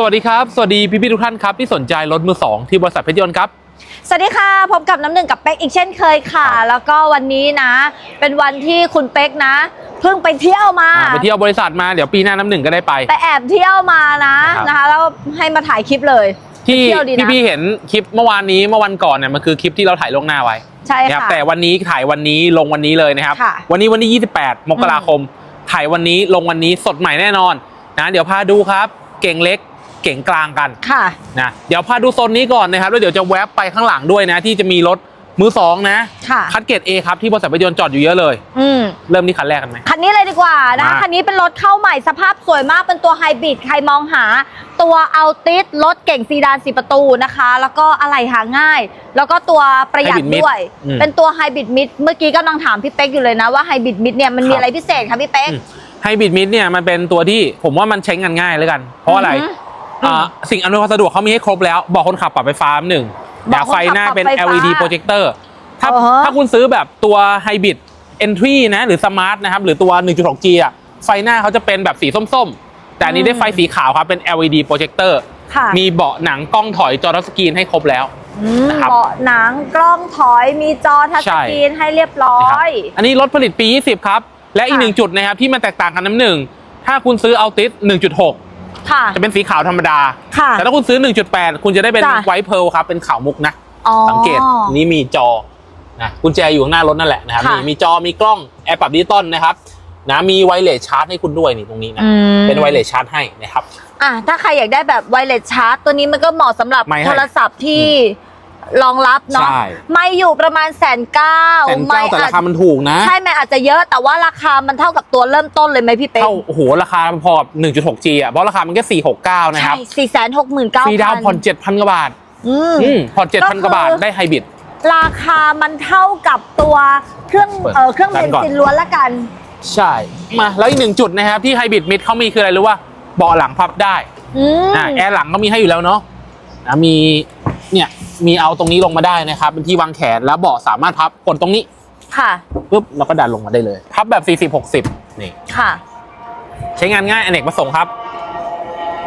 สวัสดีครับ สวัสดีพี่พี่ๆทุกท่านครับที่สนใจรถมือสองที่บริษัทเพชรยนต์ครับสวัสดีค่ะพบกับน้ำหนึ่งกับเป๊กอีกเช่นเคยค่ะ แล้วก็วันนี้นะ เป็นวันที่คุณเป๊กนะเพิ่งไปเที่ยวมาไปเที่ยวบริษัทมาเดี๋ยวปีหน้าน้ำหนึ่งก็ได้ไปไปแอบเที่ยวมานะครับนะคะแล้วให้มาถ่ายคลิปเลยที่ไปเที่ยวดีนะพี่พี่ๆเห็นคลิปเมื่อวานนี้เมื่อวันก่อนเนี่ยมันคือคลิปที่เราถ่ายล่วงหน้าไว้ใช่นะครับค่ะแต่วันนี้ถ่ายวันนี้ลงวันนี้เลยนะครับค่ะวันนี้วันที่ 28 มกราคม ถ่ายวันนี้ลงวันนี้สดใหม่แน่นอนนะเดี๋ยวพาดูครับ เก่งเล็ก เก่งกลางกันค่ะนะเดี๋ยวพาดูโซนนี้ก่อนนะครับแล้วเดี๋ยวจะแวบไปข้างหลังด้วยนะ ที่จะมีรถมือสองนะค่ะคัดเกรด A ครับที่บริษัทเพชรยนต์จอดอยู่เยอะเลยอืมเริ่มที่คันแรกกันไหมคันนี้เลยดีกว่านะคะมาคันนี้เป็นรถเข้าใหม่สภาพสวยมากเป็นตัวไฮบริดใครมองหา ตัวเอาติสรถเก่งซีดานสีประตูนะคะ แล้วก็อะไหล่หาง่าย แล้วก็ตัวประหยัด Hybrid Mid ด้วยอืมเป็นตัวไฮบริดมิดเมื่อกี้กำลังถามพี่เป๊กอยู่เลยนะว่าไฮบริดมิดเนี่ยมันมีครับอะไรพิเศษคะพี่เป๊กไฮบริดมิดเนี่ยมันเป็นตัวที่ผมว่ามันใช้งานง่ายเลยกัน เพราะอะไร อือฮึอ่าสิ่งอำนวยความสะดวกเขามีให้ครบแล้ว บอกคนขับปรับไฟฟ้าหนึ่งเบาะคนขับไฟหน้าเป็นปรับไฟฟ้า LED โปรเจคเตอร์ถ้าอ่าฮะถ้าคุณซื้อแบบตัวไฮบริด Entry นะหรือ Smart นะครับ หรือตัว 1.6G อะไฟหน้าเขาจะเป็นแบบสีส้มๆ แต่อันนี้ได้ไฟสีขาวครับ เป็น LED โปรเจคเตอร์ค่ะมีเบาะหนังกล้องถอยจอทัชสกรีนให้ครบแล้วอืมนะครับเบาะหนังกล้องถอยมีจอทัชใช่สกรีนให้เรียบร้อนะครับยอันนี้รถผลิตปี 20 ครับ และอีกค่ะหนึ่งจุดนะครับที่มันแตกต่างกันน้ำหนึ่งถ้าคุณซื้อเอาติส1.6 ค่ะจะเป็นสีขาวธรรมดา ค่ะแต่ถ้าคุณซื้อ 1.8 คุณจะได้เป็นจ้ะ ไวท์เพร์ลครับเป็นขาวมุกนะ อ๋อ สังเกตนี่มีจอนะกุญแจอยู่ข้างหน้ารถนั่นแหละนะครับค่ะ มีมีจอมีกล้องแอร์ปรับดิจิตอลนะครับนะมีไวเลสชาร์จให้คุณด้วยนี่ตรงนี้นะ อืมเป็นไวเลสชาร์จให้นะครับ อะถ้าใครอยากได้แบบไวเลสชาร์จตัวนี้มันก็เหมาะสำหรับไม่ให้ โทรศัพท์ที่ รองรับเนาะใช่ ไม่อยู่ประมาณแสนเก้าแสนเก้าแต่ราคามันถูกนะใช่ไหมอาจจะเยอะแต่ว่าราคามันเท่ากับตัวเริ่มต้นเลยไหมพี่เป๊กเท่าโอ้โหราคาพอกับ 1.6G อะเพราะราคามันแค่ 469 นะครับสี่แสนหกหมื่นเก้าฟรีดาวน์ผ่อน 7,000 กว่าบาท อืม อืมผ่อน 7,000 กว่าบาทก็คือได้ไฮบริด ราคามันเท่ากับตัวเครื่องเปิดเออเครื่องดัเบนนก่อนซินล้วนละกัน ใช่ มาแล้วอีกหนึ่งจุดนะครับที่ไฮบริดมิดเขามีคืออะไรรู้ว่าเบาะหลังพับได้อืมอ่าแอร์หลังก็มีให้อยู่แล้วเนาะอะมีเนี่ย มีเอาตรงนี้ลงมาได้นะครับเป็นที่วางแขนแล้วเบาะสามารถพับกดตรงนี้ค่ะปุ๊บแล้วก็ดันลงมาได้เลย พับแบบ 40 60 นี่ค่ะ ใช้งานง่ายอเนกประสงค์ครับ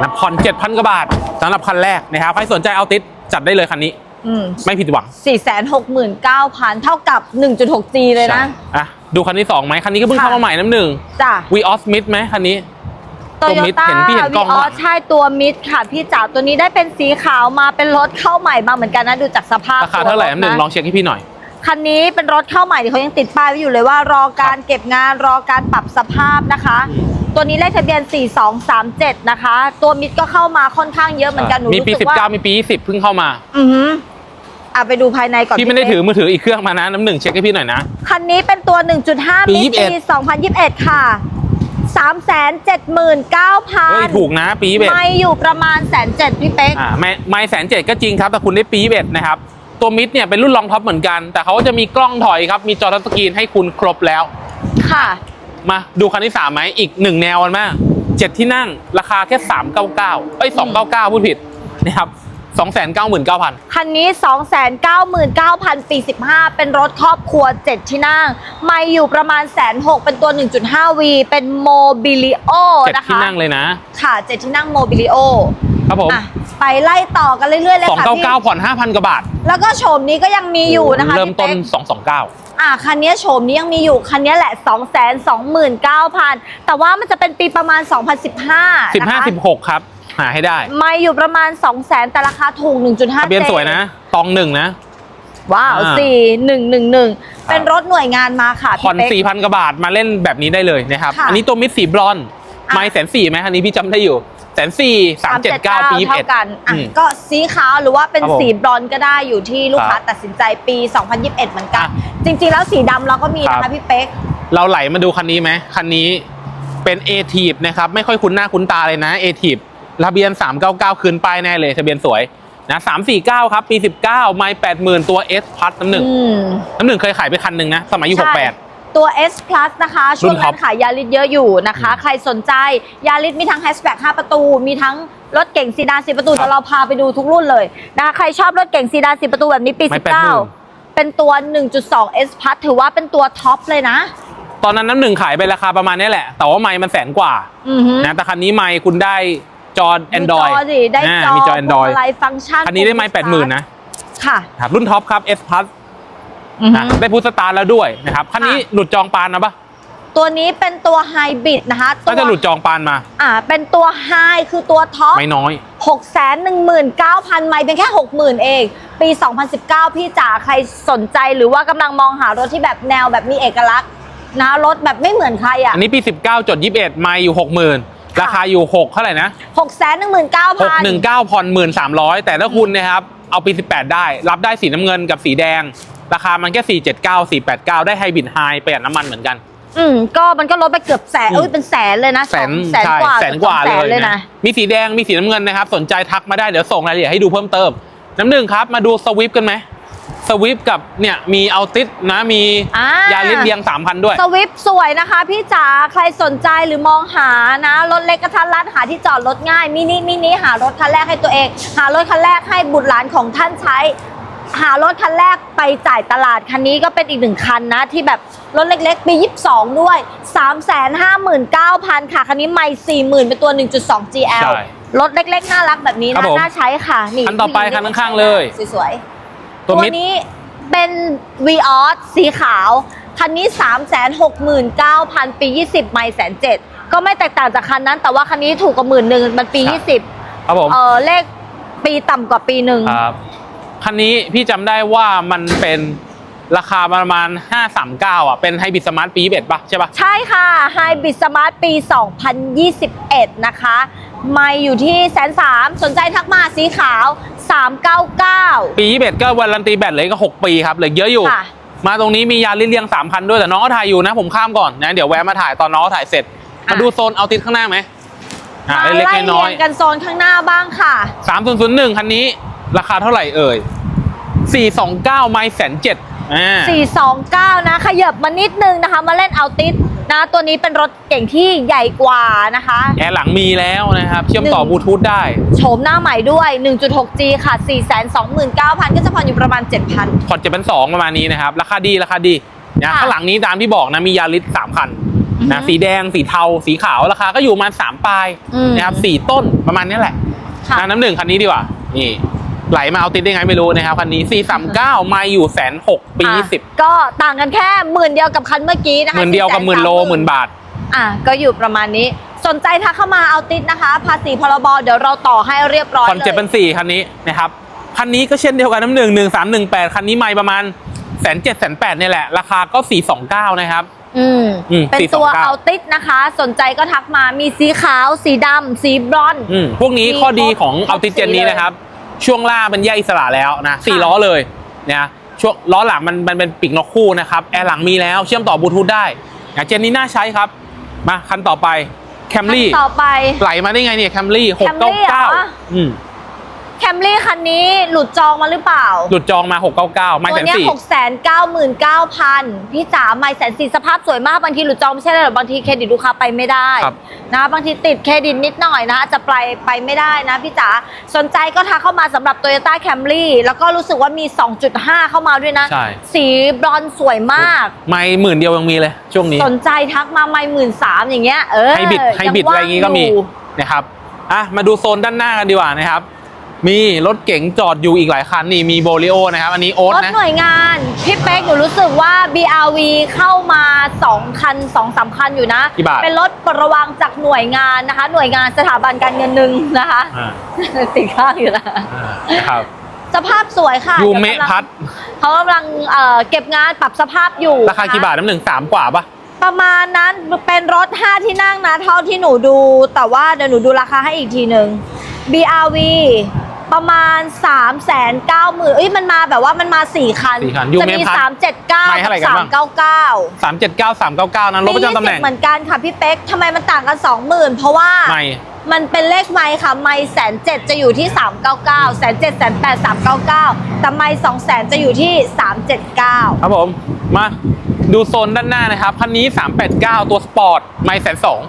นะผ่อน7,000กว่าบาทสำหรับคันแรกนะครับใครสนใจเอาติดจัดได้เลยคันนี้อืมไม่ผิดหวังสี่แสนหกหมื่นเก้าพันเท่ากับ 1.6G เลยนะใช่อะดูคันที่สองไหมคันนี้ก็เพิ่งค่ะเข้ามาใหม่น้ำหนึ่งจ้ะวีออสมิดไหมคันนี้ โตตัวโยมิดต้าเห็นพี่เห็นกล้องอ๋อปะใช่ตัวมิดค่ะ พี่จ๋าตัวนี้ได้เป็นสีขาวมาเป็นรถเข้าใหม่มาเหมือนกันนะดูจากสภาพราคาเท่าไหร่ตัวน้ำหนึ่งถะลองเช็คให้พี่หน่อยคันนี้เป็นรถเข้าใหม่ที่เขายังติดป้ายไว้อยู่เลยว่ารอการเก็บงานรอการปรับสภาพนะคะอืมตัวนี้เลขทะเบียน 4237 นะคะ ตัวมิดก็เข้ามาค่อนข้างเยอะเหมือนกันหนูมีปีรู้สึกว่า19 มีปี 20 เพิ่งเข้ามา อือหืออะไปดูภายในก่อนพี่ไม่ได้เป๊กถือมือถืออีกเครื่องมานะ น้ำหนึ่งเช็คให้พี่หน่อยนะ คันนี้เป็นตัว 1.5ปีมิตร21ปี2021 ค่ะ 379,000เฮ้ยถูกนะปีเบ็ดไม่อยู่ประมาณแสนเจ็ดพี่เป๊กอ่าไม่ไม่แสนเจ็ดก็จริงครับ แต่คุณได้ปีเบ็ดนะครับ ตัวมิดเนี่ยเป็นรุ่นรองท็อปเหมือนกัน แต่เขาก็จะมีกล้องถอยครับ มีจอทัชสกรีนให้คุณครบแล้ว ค่ะ มาดูคันที่สามไหมอีกหนึ่งแนวกันมากเจ็ดที่นั่งราคาแค่สามเก้าเก้าเอ้ยสองเก้าเก้าพูดผิดนะครับ สองแสนเก้าหมื่นเก้าพันคันนี้ 299,000ปี15เป็นรถครอบครัว 7 ที่นั่ง ไม่อยู่ประมาณแสนหกเป็นตัว 1.5V เป็นโมบิลิโอเจ็ดนะคะที่นั่งเลยนะค่ะ 7 ที่นั่งโมบิลิโอครับผมอะไปไล่ต่อกันเรื่อยๆเลยสองค่ะเก้าพี่เก้าผ่อนห้าพันกว่าบาทแล้วก็โฉมนี้ก็ยังมีอยู่นะคะเริ่มพี่ต้นเป๊กสองสองเก้าอะคันนี้โฉมนี้ยังมีอยู่ คันนี้แหละ 229,000 แต่ว่ามันจะเป็นปีประมาณ 2015สิบนะห้าคะสิบหกครับ หาให้ได้ ไม่อยู่ประมาณ 200,000แต่ราคาถูก1.5ทะเบียนสวยนะ ตองหนึ่งนะ ว้าวอ่าสี่หนึ่งหนึ่งหนึ่งเป็นรถหน่วยงานมาค่ะผ่อนพี่เป๊กสี่พันกว่าบาทมาเล่นแบบนี้ได้เลยนะครับค่ะอันนี้ตัวมิดสีบรอนซ์อะไม่แสนสี่ไหมอันนี้พี่จำได้อยู่แสนสี่สามเจ็ดเก้าปีเท่าเอ็ดกันอะอืมก็สีขาวหรือว่าเป็นครับผมสีบรอนซ์ก็ได้อยู่ที่ลูกค้าครับตัดสินใจปี 2021 เหมือนกันอะจริง ๆ แล้วสีดำเราก็มีนะครัคะบพี่เป๊ก เราไหลมาดูคันนี้ไหมคันนี้เป็น a t i v นะครับ ไม่ค่อยคุ้นหน้าคุ้นตาเลยนะ a t i v ทะเบียน 399 คืนป้ายแน่เลยทะเบียนสวยนะ349ครับ ปี19ไม่80,000ตัว S พัดน้ำหนึ่งอืมน้ำหนึ่งเคยขายไปคันหนึ่งนะ สมัยอยู่ใช่68ตัว S Plus นะคะ ช่วงรุ่นท็นั้อปนขายยาริสเยอะอยู่นะคะอืมใครสนใจยาริสมีทั้งแฮชแบ็ก5ประตู มีทั้งรถเก่งซีดาน10 ประตูครับเดี๋ยวเราพาไปดูทุกรุ่นเลยนะคะใครชอบรถเก่งซีดาน10 ประตูแบบนี้ปีไม่80,000 19 เป็นตัว 1.2 S Plus ถือว่าเป็นตัวท็อปเลยนะ ตอนนั้นน้ำหนึ่งขายไปราคาประมาณนี้แหละ แต่ว่าไม้มันแสนกว่าอือฮึนะแต่คันนี้ไม้คุณได้ จอ Android ดูจอสิได้าจอมีจอ Android อะไรฟังก์ชันคันนี้ได้ไม่แปดหมื่นนะค่ะครับรุ่นท็อปครับ S Plus อือฮึนะได้พุทสตาร์ทแล้วด้วยนะครับคันนี้ค่ะหลุดจองปานมาปะตัวนี้เป็นตัวไฮบริดนะคะน่าจะหลุดจองปานมา อ่า เป็นตัวไฮคือตัวท็อปไม่น้อย6 1 9 0 0 0ไมล์เป็นแค่ 60,000 เอง ปี 2019 พี่จ๋าใครสนใจหรือว่ากำลังมองหารถที่แบบแนวแบบมีเอกลักษณ์นะรถแบบไม่เหมือนใครอะ อันนี้ปี 19 จด 21 ไม่อยู่ 60,000 ราคาอยู่ 6 เท่าไหร่นะ6 1 9 0 0 0 619ผ่อน1300 แต่ถ้าคุณนะครับเอาปี 18 ได้ รับได้สีน้ำเงินกับสีแดง ราคามันแค่ 479 489 ได้ไฮบริดไฮประหยัดน้ำมันเหมือนกัน อืมก็มันก็ลดไปเกือบแสนเอ้ยเป็นแสนเลยนะแสนสองแสนใช่กว่าแสนกว่าสองแสเลยนะนะ มีสีแดงมีสีน้ำเงินนะครับ สนใจทักมาได้เดี๋ยวส่งรายละเอียดให้ดูเพิ่มเติม น้ำหนึ่งครับมาดูสวิฟกันไหม สวิฟกับเนี่ยมีเอาติสนะมีอ่ายาลิสเรียง 3,000 ด้วย สวิฟสวยนะคะพี่จ๋าใครสนใจหรือมองหานะรถเล็กกระทันรัดหาที่จอดรถง่ายมินิมินิหารถคันแรกให้ตัวเอง หารถคันแรกให้บุตรหลานของท่านใช้ หารถคันแรกไปจ่ายตลาดคันนี้ก็เป็นอีกหนึ่งคันนะ ที่แบบรถเล็กๆปี 22 ด้วย 359,000 ค่ะ คันนี้ไม่40,000 เป็นตัว 1.2 GL ใช่รถเล็กๆ น่ารักแบบนี้ครับนะผม น่าใช้ค่ะนี่คันต่อไปคันข้างๆเลย สวยๆ ตัวมิด นี้เป็น v ีออสสีขาว คันนี้ 369,000 ปี 20 ไม่แสนเจ็ดก็ไม่แตกต่างจากคันนั้น แต่ว่าคันนี้ถูกกว่าหมื่นหนึ่งมันปี ครับ 20ครับผมเออเลขปีต่ำกว่าปีหนึ่งครับคันนี้พี่จำได้ว่ามันเป็นราคาประมาณ 539 อะ เป็นไฮบริดสมาร์ทปี21ป่ะ ใช่ป่ะ ใช่ค่ะ Hybrid Smart ปี 2021 นะคะ ไม่อยู่ที่แสนสามสนใจทักมาสีขาว 399 ปี21ก็วารันตีแบตเลยก็ 6 ปีครับเหลือเยอะอยู่ ค่ะ มาตรงนี้มียาลิเลียง3,000 ด้วยแต่น้องก็ถ่ายอยู่นะผมข้ามก่อนนะเดี๋ยวแวะมาถ่ายตอนน้องเขาถ่ายเสร็จ มาดูโซนเอาติดข้างหน้าไหมอ่ามาเล็กไล่ๆน้อยเรียงกันโซนข้างหน้าบ้างค่ะ ๆ3001คันนี้ ราคาเท่าไหร่เอ่ย429ไมล์แสนเจ็ดอ่า 429 นะ ขยับมานิดนึงนะคะ มาเล่นเอาติส นะตัวนี้เป็นรถเก่งที่ใหญ่กว่านะคะแอร์หลังมีแล้วนะครับเชื่อมต่อหนึ่งบลูทูธได้โฉมหน้าใหม่ด้วย 1.6G ค่ะ 429,000 ก็จะผ่อนอยู่ประมาณ 7,000พอร์ตจะเป็นสองประมาณนี้นะครับ ราคาดีราคาดีนะค่ะข้างหลังนี้ตามที่บอกนะมียาริสสามคันอือนะฮึสีแดงสีเทา สีขาวราคาก็อยู่ประมาณสามปลายอืมนะครับสี่ต้นประมาณนี้แหละค่ะนะน้ำหนึ่งคันนี้ดีกว่านี่ ไหลมาเอาติดได้ไงไม่รู้นะครับคันนี้สี่สามเก้ามาอยู่แสนหกปีอะยี่สิบก็ต่างกันแค่หมื่นเดียวกับคันเมื่อกี้นะคะหมื่นเดียวกับหมื่นโลหมื่นบาท อะก็อยู่ประมาณนี้ สนใจทักเข้ามาเอาติดนะคะ ภาษีพรบเดี๋ยวเราต่อให้เรียบร้อยคอนเลเจ็ดยเป็นสี่คันนี้นะครับคันนี้ก็เช่นเดียวกันน้ำหนึ่งหนึ่งสามหนึ่งแปดคันนี้ไม่ประมาณแสนเจ็ดแสนแปดเนี่ยแหละ ราคาก็สี่สองเก้านะครับ อืมอืมเป็นตัว429 เอาติดนะคะ สนใจก็ทักมามีสีขาว สีดำสีบรอนซ์ อืมพวกนี้มีข้อดีของครบเอาติเจนนี้สีเลยนะครับ ช่วงล่างเป็นแยกอิสระแล้วนะสี่ค่ะล้อเลยนะช่วงล้อหลังมันมันเป็นปีกนกคู่นะครับแอร์หลังมีแล้วเชื่อมต่อบลูทูธได้นะเจนนี้น่าใช้ครับ มาคันต่อไปแคมรี่คันต่อไปไหลมาได้ไงเนี่ยแคมรี่หก Camry เก้าเหรเก้าออืม แคมรี่คันนี้หลุดจองมาหรือเปล่า หลุดจองมาหกเก้าเก้าไม่ตัแสวนเนี้สี่หกแสนเก้าหมื่นเก้าพันพี่จ๋าไม่แสนสี่สภาพสวยมากบางทีหลุดจองไม่ใช่เลยหรอกบางทีเครดิตลูกค้าไปไม่ได้ครับ นะบางทีติดเครดิตนิดหน่อยนะอาจจะไปไปไม่ได้นะพี่จ๋าสนใจก็ทักเข้ามาสำหรับ Toyota Camry แล้วก็รู้สึกว่ามี 2.5 เข้ามาด้วยนะ ใช่ สีบรอนซ์สวยมาก ไม่หมื่นเดียวยังมีเลยช่วงนี้ สนใจทักมาไม่หมื่นสามอย่างเงี้ยเออไฮบริดไฮบริดอะไรอย่างงี้ก็มีอยู่นะครับอะมาดูโซนด้านหน้ากันดีกว่านะครับ มีรถเก๋งจอดอยู่อีกหลายคันนี่มีโบลิโอนะครับ อันนี้โอ๊ตรถนะ หน่วยงาน พี่เป๊กหนูรู้สึกว่า BRV เข้ามา 2 คัน2สามคันอยู่นะ กี่บาท เป็นรถปลดระวังจากหน่วยงานนะคะ หน่วยงานสถาบันการเงินหนึ่งนะคะ อ่าติดข้างอยู่นะ อ่านะครับสภาพสวยค่ะยูเมะดี๋ยวกำลังพัดเขากำลังเอ่อเก็บงานปรับสภาพอยู่ราคากี่บาทน้ำหนึ่งสามกว่าปะประมาณนั้นเป็นรถ 5 ที่นั่งนะ เท่าที่หนูดู แต่ว่าเดี๋ยวหนูดูราคาให้อีกทีหนึ่ง BRV ประมาณ3ามแสนเก้าหมื่นเอ้ยมันมาแบบว่ามันมาสี่คัน สี่คันจะมีสามเจ็ดเก้าสามเก้าเก้าสามเจ็ดเก้าสามเก้าเก้านั้นรถประจำตำแหน่งเหมือนกันค่ะพี่เป๊กทำไมมันต่างกันสองหมื่นเพราะว่าไม่ มันเป็นเลขไม้ค่ะไม้แสนเจ็ดจะอยู่ที่สามเก้าเก้าแสนเจ็ดแสนแปดสามเก้าเก้าแต่ไม้สองแสนจะอยู่ที่สามเจ็ดเก้า ครับผม มาดูโซนด้านหน้านะครับ คันนี้ 389 ตัวสปอร์ต ไม่แสนสอง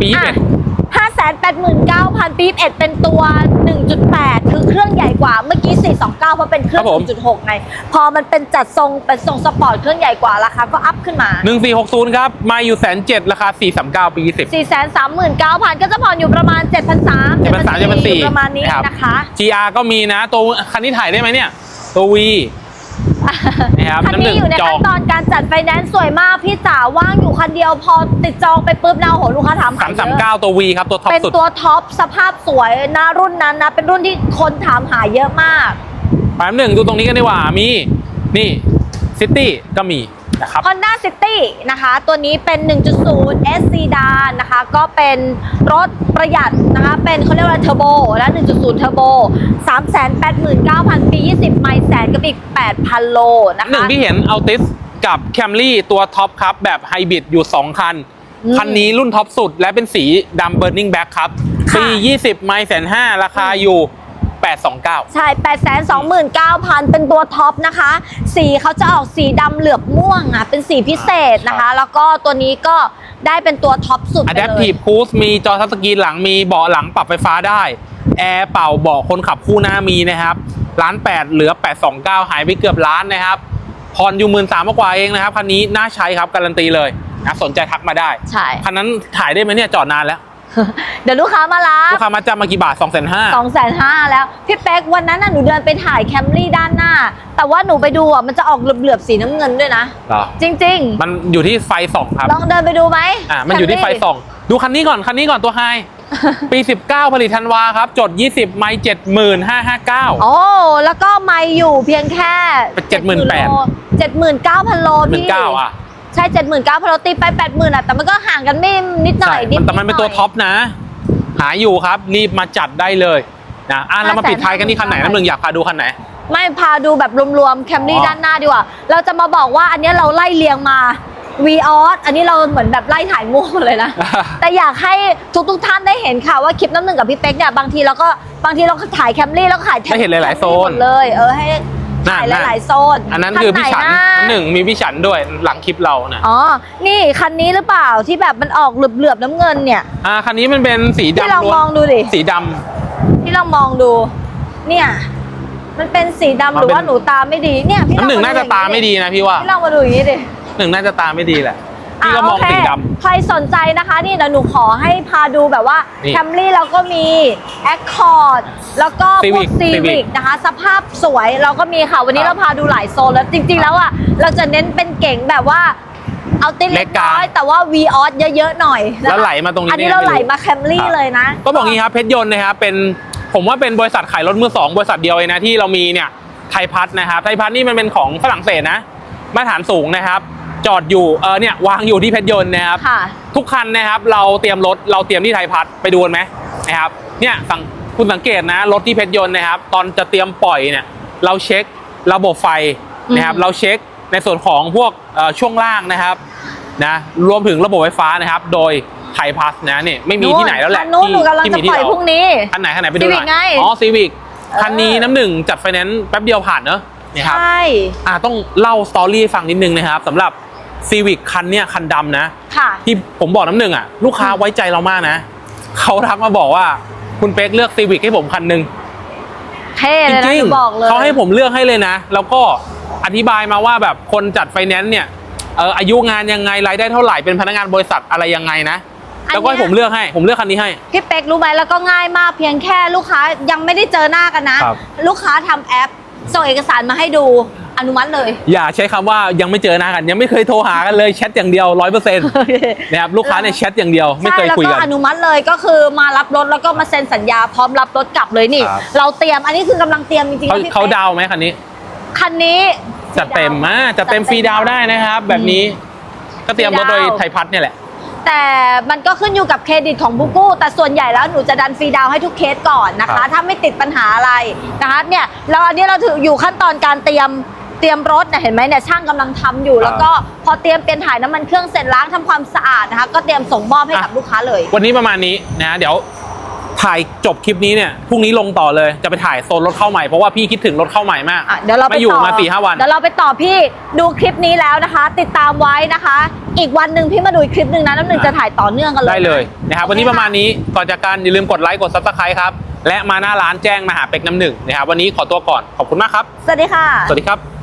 ปีอะ 21 589,081 เป็นตัว 1.8 คือเครื่องใหญ่กว่าเมื่อกี้ 429 เพราะเป็นเครื่อง ครับผ1.6 ไง พอมันเป็นจัดทรงเป็นทรงสปอร์ตเครื่องใหญ่กว่าราคาก็อัพขึ้นมา 1460 ครับ มาอยู่แสนเจ็ดราคา 439ปี20 439,000 ก็จะผ่อนอยู่ประมาณ 7,300 7,300 7,400 ประมาณนี้นะครับ นะคะ GR ก็มีนะ ตัวคันนี้ถ่ายได้ไหมเนี่ย ตัว V นะครับคันน้ำหนึ่นี้งอยู่ในจอขั้งนตอนการจัดไฟแนนซ์สวยมากพี่จ๋าว่างอยู่คันเดียวพอติดจองไปปุ๊บนะโอ้โหลูกค้าถามหาเยอะ339ตัว V ครับตัวท็อปเป็นสุดตัวท็อปสภาพสวยนะรุ่นนั้นนะเป็นรุ่นที่คนถามหาเยอะมากแป๊บหนึ่งดูตรงนี้กันดีกว่ามีนี่ซิตี้ก็มีนะครับ Honda City นะคะ ตัวนี้เป็น 1.0 S Sedan นะคะ ก็เป็นรถ ประหยัดนะคะ เป็นเขาเรียกว่าเทอร์โบและ 1.0 เทอร์โบ 389,000 ปี 20 ไมล์แสนกับอีก 8,000 โลนะคะหนึ่งที่เห็นเอาติสกับแคมรี่ตัวท็อปครับ แบบไฮบริดอยู่ 2 คันอืมคันนี้รุ่นท็อปสุดและเป็นสีดำเบิร์นิ่งแบ็คครับค่ะปี 20 ไมล์แสนห้าราคาอยู่ 829 ใช่ 829,000 เป็นตัวท็อปนะคะ สีเขาจะออกสีดำเหลือบม่วงอะ เป็นสีพิเศษนะคะ แล้วก็ตัวนี้ก็ได้เป็นตัวท็อปสุดไปเลย Adaptive Cruise มีจอทัชสกรีนหลังมีเบาะหลังปรับไฟฟ้าได้ แอร์เป่าเบาะคนขับคู่หน้ามีนะครับล้านแปดเหลือ 829 หายไปเกือบล้านนะครับผ่อนอยู่หมื่นสามกว่าเองนะครับคันนี้น่าใช้ครับการันตีเลยนะสนใจทักมาได้ ใช่ คันนั้นถ่ายได้ไหมเนี่ยจอดนานแล้ว เดี๋ยวลูกค้ามารับลูกค้ามาจำมากี่บาท2 5 0 0 0สองแสนห้าแล้ว พี่เป๊กวันนั้นน่ะหนูเดินไปถ่ายแคมรี่ด้านหน้า แต่ว่าหนูไปดูอะมันจะออกเหลือบๆสีน้ำเงินด้วยนะ เหรอ จริง มันอยู่ที่ไฟส่องครับ ๆ ลองเดินไปดูไหมอ่ามันอยู่ที่ไฟ Camry ส่อง ดูคันนี้ก่อน คันนี้ก่อนตัวไฮ ปี 19 ผลิตธันวาครับ จด 20 ไมล์75,559 โอ้แล้วก็ไม่อยู่เพียงแค่เป็น78,000 เจ็ดหมื่นเก้าพันโลหมื่พี่นเก้าอะ ใช่เจ็ดหมื่นเก้าพันโลตีไปแปดหมื่นอะแต่มันก็ห่างกันไม่นิดหน่ใช่อยนิดมันแต่มันเป็นตัวดหยท็อปนะ หาอยู่ครับรีบมาจัดได้เลยนะอะเรามาปิดท้ายกันที่คันไหนน้ำหนึ่งอยากพาดูคันไหนไม่พาดูแบบรวมๆแคมรี่อ๋อด้านหน้าดีกว่า เราจะมาบอกว่าอันเนี้ยเราไล่เรียงมา v ีออสอันนี้เราเหมือนแบบไล่ถ่ายมั่วหมดเลยนะ แต่อยากให้ทุกๆท่านได้เห็นค่ะว่าคลิปน้ำหนึ่งกับพี่เป๊กเนี่ยบางทีเราก็บางทีเราก็ถ่ายแคมรี่แล้วก็ถ่ายได้เห็นหลายๆโซนหมดเลยเออให้ ถ่ายนั่นหลายๆโซนอันนั้นคือพี่ฉันคัไะน้ำหนึ่งมีพี่ฉันด้วยหลังคลิปเรานะอ๋อ นี่คันนี้หรือเปล่าที่แบบมันออกเหลือบๆน้ำเงินเนี่ย อ่าคันนี้มันเป็นสีที่ดำเราล้วนมองดูดิสีดำที่เรามองดู เนี่ย มันเป็นสีดำมันหรือว่าเป็นหนูตาไม่ดีเนี่ยพี่ลน้ำหนึ่งมน่าจะตาไม่ดีนะพี่ว่าพี่ลองมาดูอย่างนี้ดิหนึ่งน่าจะตาไม่ดีแหละ พี่ก็มองโเคสีดใครสนใจนะคะนี่เดี๋ยวหนูขอให้พาดูแบบว่านี่แคมรี่เราก็มี Accord แล้วก็พวก Civic ซีวิ Civic กนะคะ สภาพสวยเราก็มีค่ะ วันนี้ครัเราบพาดูหลายโซนแล้วจริง ๆ แล้วอะเราจะเน้นเป็นเก๋งแบบว่าเอาติดเล็เล็กกกลาง น้อยแต่ว่า v ีออสเยอะ ๆ หน่อยนะคะแล้วไหลมาตรงนี้อันนี้เนี่ยเราไม่รู้ไหลมาแคมรี่เลยนะ ก็บอกงี้ครับเพชรยนต์นะครับเป็นผมว่าเป็นบริษัทขายรถมือสองบริษัทเดียวเลยนะที่เรามีเนี่ยไทยพัฒน์นะครับไทยพัฒน์นี่มันเป็นของฝรั่งเศสนะมาตรฐานสูงนะครับ จอดอยู่เออเนี่ยวางอยู่ที่เพชรยนต์นะครับค่ะ ทุกคันนะครับเราเตรียมรถเราเตรียมที่ไทยพัฒน์ไปดูกันไหมนะครับเนี่ยสังคุณสังเกตนะรถที่เพชรยนต์นะครับ ตอนจะเตรียมปล่อยเนี่ยเราเช็คระบบไฟนะครับอืมเราเช็คในส่วนของพวกเอ่อช่วงล่างนะครับนะรวมถึงระบบไฟฟ้านะครับ โดยไทยพัฒน์นะเนี่ยไม่มีที่ไหนแล้วแหละคันนู้นที่หนูกำลังที่จะมีที่ปล่อยเราพรุ่งนี้คันไหนคันไหนไปดูหน่อย Civic ไงอ๋อซีวิกเออคันนี้น้ำหนึ่งจัดไฟแนนซ์แป๊บเดียวผ่านเนอะนี่ครับใช่อ่าต้องเล่าสตอรี่ให้ฟังนิดนึงนะครับสำหรับ ซีวิกคันเนี้ยคันดำนะ ค่ะ ที่ผมบอกน้ำหนึ่งอะ ลูกค้าไว้ใจเรามากนะ เขาทักมาบอกว่าคุณเป๊กเลือกซีวิกให้ผมคันหนึ่งเท่จเลยนะริหงนูบอกเลยเขาให้ผมเลือกให้เลยนะ แล้วก็อธิบายมาว่าแบบคนจัดไฟแนนซ์เนี่ยเอออายุงานยังไงรายได้เท่าไหร่เป็นพนักงานบริษัทอะไรยังไงนะ แล้วก็ให้ผมเลือกให้ผมเลือกคันนี้ให้ พี่เป๊กรู้ไหมแล้วก็ง่ายมากเพียงแค่ลูกค้ายังไม่ได้เจอหน้ากันนะ ครับลูกค้าทำแอป ส่งเอกสารมาให้ดู อนุมัติเลย อย่าใช้คำว่ายังไม่เจอหน้ากัน ยังไม่เคยโทรหากันเลยแชทอย่างเดียวร้อยเปอร์เซ็นต์นะครับลูกค้าเนี่ยแชทอย่างเดียวไม่เคยใช่แล้วคุยก็กันอนุมัติเลยก็คือมารับรถแล้วก็มาเซ็นสัญญาพร้อมรับรถกลับเลยนี่ครับเราเตรียมอันนี้คือกำลังเตรียมจริงๆเขานะพี่เขาป๊กดาวน์ไหมคันนี้ คันนี้จัดเต็มอะจัดเต็มฟรีดาวน์ได้นะครับ แบบนี้ก็เตรียมรถโดยไทยพัฒน์เนี่ยแหละแต่มันก็ขึ้นอยู่กับเครดิตของบุกู้แต่ส่วนใหญ่แล้วหนูจะดันฟรีดาวน์ให้ทุกเคสก่อนนะครัคะบถ้าไม่ติดปัญหาอะไรนะคะเนี่ยเราอันนี้เราถืออยู่ขั้นตอนการเตรียม เตรียมรถเนี่ยเห็นไหมเนี่ยช่างกำลังทำอยู่ แล้วก็พอเตรียมเปลี่ยนถ่ายน้ำมันเครื่องเสร็จล้างทำความสะอาดนะคะ ก็เตรียมส่งมอบให้กับลูกค้าเลย วันนี้ประมาณนี้นะเดี๋ยวถ่ายจบคลิปนี้เนี่ยพรุ่งนี้ลงต่อเลยจะไปถ่ายโซนรถเข้าใหม่เพราะว่าพี่คิดถึงรถเข้าใหม่มากอะเดี๋ยวเราไปไม่อยู่ต่อมาสี่ห้าวันเดี๋ยวเราไปต่อพี่ดูคลิปนี้แล้วนะคะ ติดตามไว้นะคะ อีกวันหนึ่งพี่มาดูอีกคลิปหนึ่งนะน้ำหนึ่งจะถ่ายต่อเนื่องกันเลยได้เลยนะนะครับวันนี้ประมาณนี้ก่อนจากกันอย่าลืมกดไลค์กดซับสไครต์ครับและมาหน้าร้านแจ้งมาหาเป็กน้ำหนึ่งนะครับวันนี้ขอตัวก่อนขอบคุณมากครับสวัสดีค่ะสวัสดีครับ